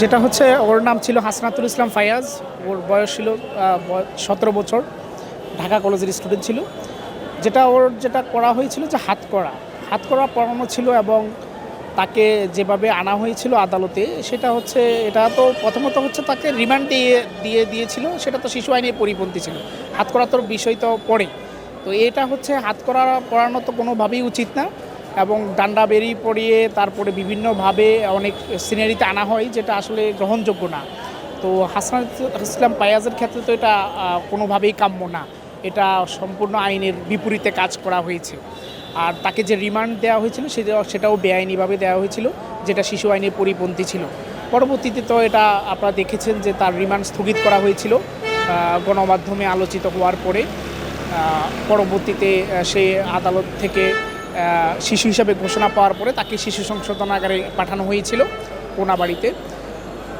যেটা হচ্ছে, ওর নাম ছিল হাসনাতুল ইসলাম ফায়াজ ওর বয়স ছিল সতেরো বছর। ঢাকা কলেজের স্টুডেন্ট ছিল। যেটা ওর যেটা করা হয়েছিল যে হাত করা। হাত করা পড়ানো ছিল এবং তাকে যেভাবে আনা হয়েছিল আদালতে, সেটা হচ্ছে, এটা তো প্রথমত হচ্ছে তাকে রিমান্ড দিয়ে দিয়ে দিয়েছিল। সেটা তো শিশু আইনের পরিপন্থী ছিল। হাত করা তোর বিষয় তো পড়ে তো এটা হচ্ছে, হাত করা পড়ানো তো কোনোভাবেই উচিত না। এবং ডান্ডা বেরিয়ে পড়িয়ে তারপরে বিভিন্নভাবে অনেক সিনারিতে আনা হয়, যেটা আসলে গ্রহণযোগ্য না। তো হাসান ইসলাম পায়াজের ক্ষেত্রে তো এটা কোনোভাবেই কাম্য না। এটা সম্পূর্ণ আইনের বিপরীতে কাজ করা হয়েছে। আর তাকে যে রিমান্ড দেওয়া হয়েছিল, সেটা, সেটাও বেআইনিভাবে দেওয়া হয়েছিল, যেটা শিশু আইনের পরিপন্থী ছিল। পরবর্তীতে তো এটা আপনারা দেখেছেন যে তার রিমান্ড স্থগিত করা হয়েছিল গণমাধ্যমে আলোচিত হওয়ার পরে। পরবর্তীতে সে আদালত থেকে শিশু হিসাবে ঘোষণা পাওয়ার পরে তাকে শিশু সংশোধনাগারে পাঠানো হয়েছিল কোনাবাড়িতে।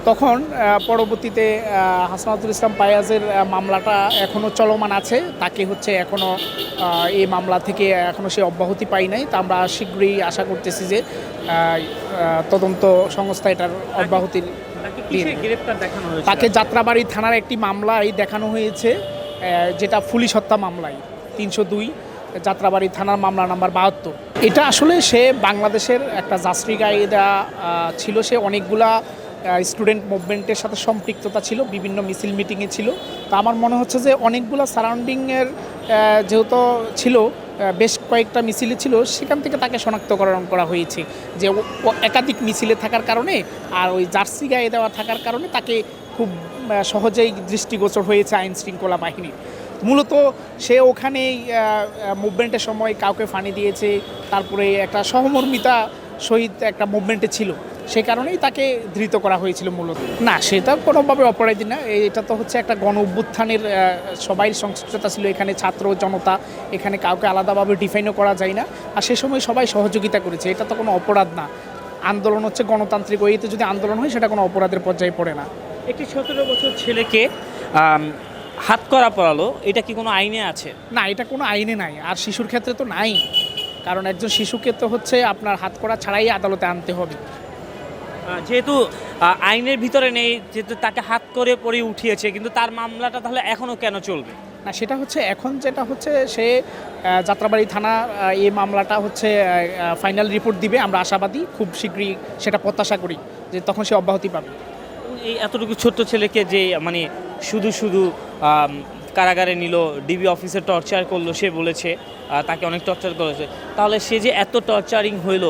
তখন পরবর্তীতে হাসনাতুল ইসলাম পায়াজের মামলাটা এখনও চলমান আছে। তাকে হচ্ছে এখনও এই মামলা থেকে এখনও সে অব্যাহতি পাই নাই। তা আমরা শীঘ্রই আশা করতেছি যে তদন্ত সংস্থা এটার অব্যাহতির তাকে যাত্রাবাড়ি থানার একটি মামলায় দেখানো হয়েছে যেটা পুলিশ হত্যা মামলায় তিনশো দুই যাত্রাবাড়ি থানার মামলা নাম্বার বাহাত্তর। এটা আসলে সে বাংলাদেশের একটা গাইডা আহ, ছিল। সে অনেকগুলা স্টুডেন্ট মুভমেন্টের সাথে সম্পৃক্ততা ছিল বিভিন্ন মিছিল মিটিংয়ে ছিল। তো আমার মনে হচ্ছে যে অনেকগুলো সারাউন্ডিংয়ের যেহেতু ছিল বেশ কয়েকটা মিছিলে ছিল সেখান থেকে তাকে শনাক্তকরণ করা হয়েছে। যে একাধিক মিছিলে থাকার কারণে আর ওই জার্সি গায়ে দেওয়া থাকার কারণে তাকে খুব সহজেই দৃষ্টিগোচর হয়েছে আইন শৃঙ্খলা বাহিনীর। মূলত সে ওখানেই মুভমেন্টের সময় কাউকে ফানি দিয়েছে, তারপরে একটা সহমর্মিতা সহিত একটা মুভমেন্টে ছিল। সে কারণেই তাকে ধৃত করা হয়েছিল মূলত। না সেটা কোনোভাবে অপরাধী না, এটা তো হচ্ছে একটা গণ অভ্যুত্থানের সবাই সংশ্লিষ্টতা ছিল, এখানে ছাত্র, জনতা, এখানে কাউকে আলাদাভাবে ডিফাইনও করা যায় না, আর সে সময় সবাই সহযোগিতা করেছে, এটা তো কোনো অপরাধ না। আন্দোলন হচ্ছে গণতান্ত্রিক ওইতে যদি আন্দোলন হয়, সেটা কোনো অপরাধের পর্যায়ে পড়ে না। একটি সতেরো বছর ছেলেকে হাত করা পড়ালো এটা কি কোনো আইনে আছে? না এটা কোনো আইনে নাই আর শিশুর ক্ষেত্রে তো নাই। কারণ একজন শিশুকে তো হচ্ছে আপনার হাত করা ছাড়াই আদালতে আনতে হবে। যেহেতু আইনের ভিতরে নেই যেহেতু তাকে হাত করে পরে উঠিয়েছে কিন্তু তার মামলাটা তাহলে এখনও কেন চলবে? না সেটা হচ্ছে এখন যেটা হচ্ছে সে যাত্রাবাড়ি থানা এই মামলাটা হচ্ছে ফাইনাল রিপোর্ট দিবে। আমরা আশাবাদী খুব শীঘ্রই সেটা প্রত্যাশা করি যে তখন সে অব্যাহতি পাবে। এই এতটুকু ছোট্ট ছেলেকে যে মানে শুধু শুধু কারাগারে নিল ডিবি অফিসে টর্চার করল, সে বলেছে তাকে অনেক টর্চার করেছে। তাহলে সে যে এত টর্চারিং হইল,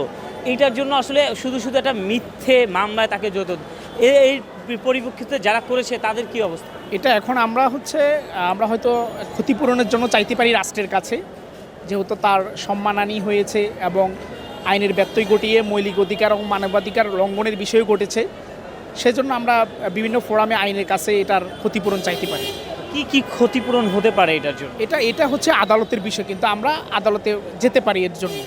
এইটার জন্য আসলে শুধু শুধু একটা মিথ্যে মামলায় তাকে যত এই পরিপ্রেক্ষিতে যারা করেছে, তাদের কি অবস্থা? এটা এখন আমরা হচ্ছে, আমরা হয়তো ক্ষতিপূরণের জন্য চাইতে পারি রাষ্ট্রের কাছে, যেহেতু তার সম্মানানি হয়েছে এবং আইনের ব্যত্যয় ঘটিয়ে মৌলিক অধিকার এবং মানবাধিকার লঙ্ঘনের বিষয় ঘটেছে। সেজন্য আমরা বিভিন্ন ফোরামে আইনের কাছে এটার ক্ষতিপূরণ চাইতে পারি। কি কি ক্ষতিপূরণ হতে পারে এটার জন্য? এটা এটা হচ্ছে আদালতের বিষয় কিন্তু আমরা আদালতে যেতে পারি এর জন্য।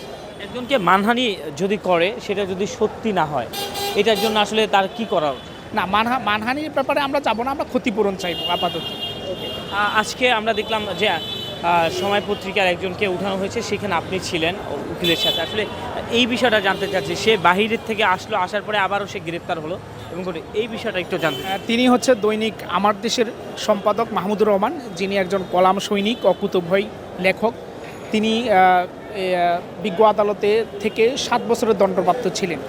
একজনকে মানহানি যদি করে সেটা যদি সত্যি না হয় এটার জন্য আসলে তার কি করা উচিত? না মানহা মানহানির ব্যাপারে আমরা যাব না আমরা ক্ষতিপূরণ চাইব আপাতত। আজকে আমরা দেখলাম যে সময় পত্রিকার একজনকে উঠানো হয়েছে, সেখানে আপনি ছিলেন উকিলের সাথে। আসলে এই বিষয়টা জানতে চাচ্ছি, সে বাহিরের থেকে আসলো, আসার পরে আবারও সে গ্রেপ্তার হলো এবং এই বিষয়টা একটু জানতে তিনি হচ্ছে দৈনিক আমার দেশের সম্পাদক মাহমুদুর রহমান, যিনি একজন কলাম সৈনিক, অকুতভয় লেখক। তিনি বিজ্ঞ আদালতে থেকে সাত বছরের দণ্ডপ্রাপ্ত ছিলেন।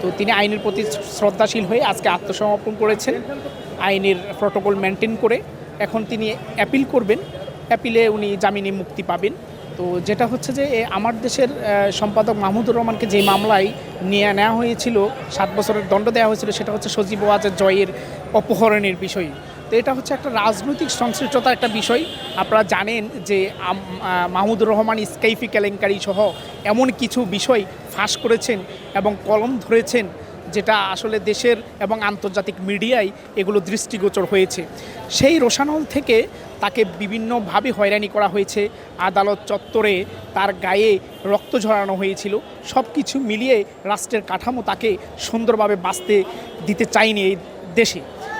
তো তিনি আইনের প্রতি শ্রদ্ধাশীল হয়ে আজকে আত্মসমর্পণ করেছেন, আইনের প্রটোকল মেনটেন করে। এখন তিনি অ্যাপিল করবেন অ্যাপিলে উনি জামিনে মুক্তি পাবেন। তো যেটা হচ্ছে যে আমার দেশের সম্পাদক মাহমুদুর রহমানকে যে মামলায় নিয়ে নেওয়া হয়েছিল, সাত বছরের দণ্ড দেওয়া হয়েছিল, সেটা হচ্ছে সজীব ওয়াজের জয়ের অপহরণের বিষয়। তো এটা হচ্ছে একটা রাজনৈতিক সংশ্লিষ্টতা একটা বিষয়। আপনারা জানেন যে মাহমুদুর রহমান স্কাইফি কেলেঙ্কারি সহ এমন কিছু বিষয় ফাঁস করেছেন এবং কলম ধরেছেন, যেটা আসলে দেশের এবং আন্তর্জাতিক মিডিয়ায় এগুলো দৃষ্টিগোচর হয়েছে। সেই রোশানল থেকে তাকে বিভিন্নভাবে হয়রানি করা হয়েছে। আদালত চত্বরে তার গায়ে রক্ত ঝরানো হয়েছিল। সব কিছু মিলিয়ে রাষ্ট্রের কাঠামো তাকে সুন্দরভাবে বাঁচতে দিতে চায়নি এই দেশে।